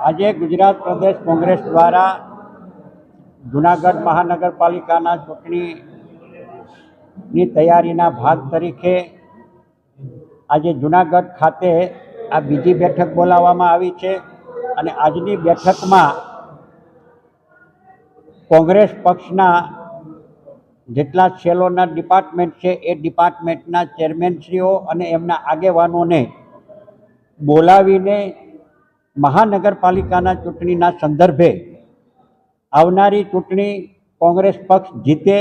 આજે ગુજરાત પ્રદેશ કોંગ્રેસ દ્વારા જુનાગઢ મહાનગરપાલિકાના ચૂંટણીની તૈયારીના ભાગ તરીકે આજે જુનાગઢ ખાતે આ બીજી બેઠક બોલાવવામાં આવી છે અને આજની બેઠકમાં કોંગ્રેસ પક્ષના જેટલા સેલોના ડિપાર્ટમેન્ટ છે એ ડિપાર્ટમેન્ટના ચેરમેનશ્રીઓ અને એમના આગેવાનોને બોલાવીને મહાનગરપાલિકાના ચૂંટણીના સંદર્ભે આવનારી ચૂંટણી કોંગ્રેસ પક્ષ જીતે,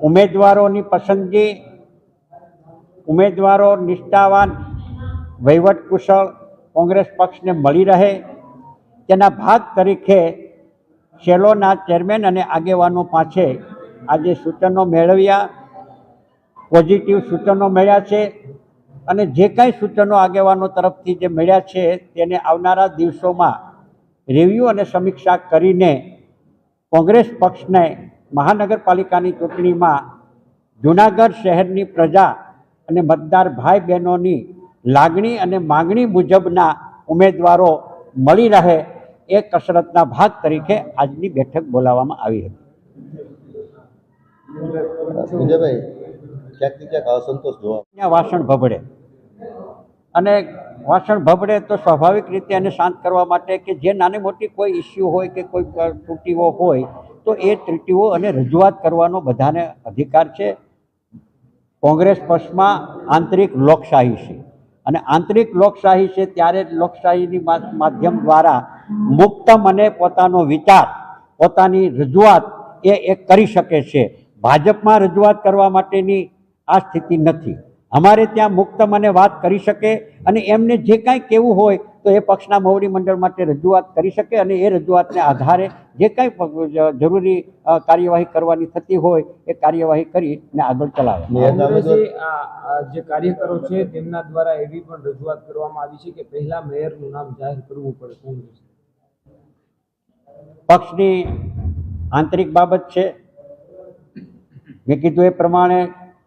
ઉમેદવારોની પસંદગી, ઉમેદવારો નિષ્ઠાવાન વહીવટ કુશળ કોંગ્રેસ પક્ષને મળી રહે. તેના ભાગ તરીકે શેલોના ચેરમેન અને આગેવાનો પાસે આજે સૂચનો મેળવ્યા પોઝિટિવ સૂચનો મળ્યા છે અને જે કાંઈ સૂચનો આગેવાનો તરફથી જે મળ્યા છે તેને આવનારા દિવસોમાં રિવ્યૂ અને સમીક્ષા કરીને કોંગ્રેસ પક્ષને મહાનગરપાલિકાની ચૂંટણીમાં જૂનાગઢ શહેરની પ્રજા અને મતદાર ભાઈ બહેનોની લાગણી અને માગણી મુજબના ઉમેદવારો મળી રહે એ કસરતના ભાગ તરીકે આજની બેઠક બોલાવવામાં આવી હતી. વિજયભાઈ વાસણ ભભડે. અને વાસણ ભભડે તો સ્વાભાવિક રીતે એને શાંત કરવા માટે કે જે નાની મોટી કોઈ ઇસ્યુ હોય કે કોઈ ત્રુટીઓ હોય તો એ ત્રુટીઓ અને રજૂઆત કરવાનો બધાને અધિકાર છે. કોંગ્રેસ પક્ષમાં આંતરિક લોકશાહી છે. અને આંતરિક લોકશાહી છે ત્યારે જ લોકશાહીની માધ્યમ દ્વારા મુક્ત મને પોતાનો વિચાર પોતાની રજૂઆત એ એક કરી શકે છે. ભાજપમાં રજૂઆત કરવા માટેની આ સ્થિતિ નથી. અમારે ત્યાં મુક્ત મને વાત કરી શકે અને એમને જે કાંઈ કહેવું હોય તો એ પક્ષના મોવડી મંડળ માટે રજૂઆત કરી શકે અને એ રજૂઆતને આધારે જે કાંઈ જરૂરી કાર્યવાહી કરવાની થતી હોય એ કાર્યવાહી કરીને આગળ ચલાવે. જે કાર્યકરો છે તેમના દ્વારા એવી પણ રજૂઆત કરવામાં આવી છે કે પહેલા મેયરનું નામ જાહેર કરવું પડે કોંગ્રેસ પક્ષની આંતરિક બાબત છે. મેં કીધું એ પ્રમાણે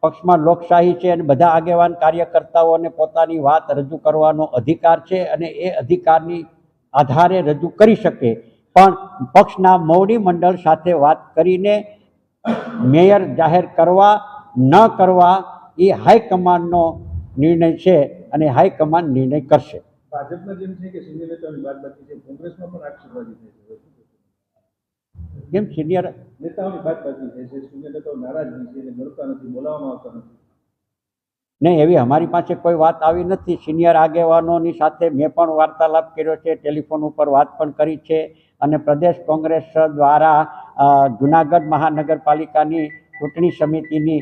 પક્ષમાં લોકશાહી છે અને બધા આગેવાન કાર્યકર્તાઓને પોતાની વાત રજૂ કરવાનો અધિકાર છે અને એ અધિકારની આધારે રજૂ કરી શકે. પણ પક્ષના મોવડી મંડળ સાથે વાત કરીને મેયર જાહેર કરવા, ન કરવા એ હાઈકમાન્ડનો નિર્ણય છે અને હાઈકમાન્ડ નિર્ણય કરશે. ભાજપમાં જેમ છે કે સિનિયર નેતાઓની વાત બાકી છે, કોંગ્રેસમાં પણ છે. કેમ સિનિયર નેતાઓની થાય છે. સિનિયર નેતાઓ નારાજગી છે એને મળતા નથી બોલાવવામાં આવતા નથી. નહીં એવી અમારી પાસે કોઈ વાત આવી નથી. સિનિયર આગેવાનોની સાથે મેં પણ વાર્તાલાપ કર્યો છે ટેલિફોન ઉપર વાત પણ કરી છે અને પ્રદેશ કોંગ્રેસ દ્વારા જુનાગઢ મહાનગરપાલિકાની ચૂંટણી સમિતિની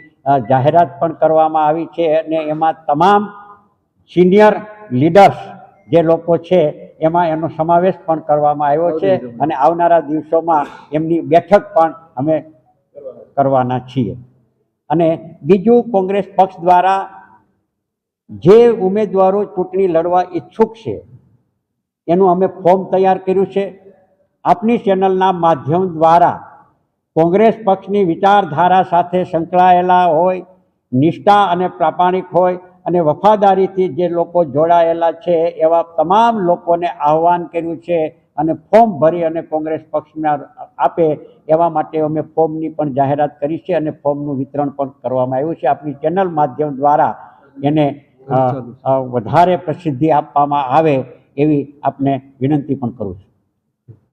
જાહેરાત પણ કરવામાં આવી છે અને એમાં તમામ સિનિયર લીડર્સ જે લોકો છે એમાં એનો સમાવેશ પણ કરવામાં આવ્યો છે અને આવનારા દિવસોમાં એમની બેઠક પણ અમે કરવાના છીએ. અને બીજું કોંગ્રેસ પક્ષ દ્વારા જે ઉમેદવારો ચૂંટણી લડવા ઈચ્છુક છે એનું અમે ફોર્મ તૈયાર કર્યું છે. આપની ચેનલના માધ્યમ દ્વારા કોંગ્રેસ પક્ષની વિચારધારા સાથે સંકળાયેલા હોય નિષ્ઠા અને પ્રામાણિક હોય અને વફાદારીથી જે લોકો જોડાયેલા છે, એવા તમામ લોકોને આહવાન કર્યું છે અને ફોર્મ ભરી અને કોંગ્રેસ પક્ષના આપે, એવા માટે અમે ફોર્મની પણ જાહેરાત કરી છે અને ફોર્મનું વિતરણ પણ કરવામાં આવ્યું છે. આપણી ચેનલ માધ્યમ દ્વારા એને વધારે પ્રસિદ્ધિ આપવામાં આવે એવી આપને વિનંતી પણ કરું છું.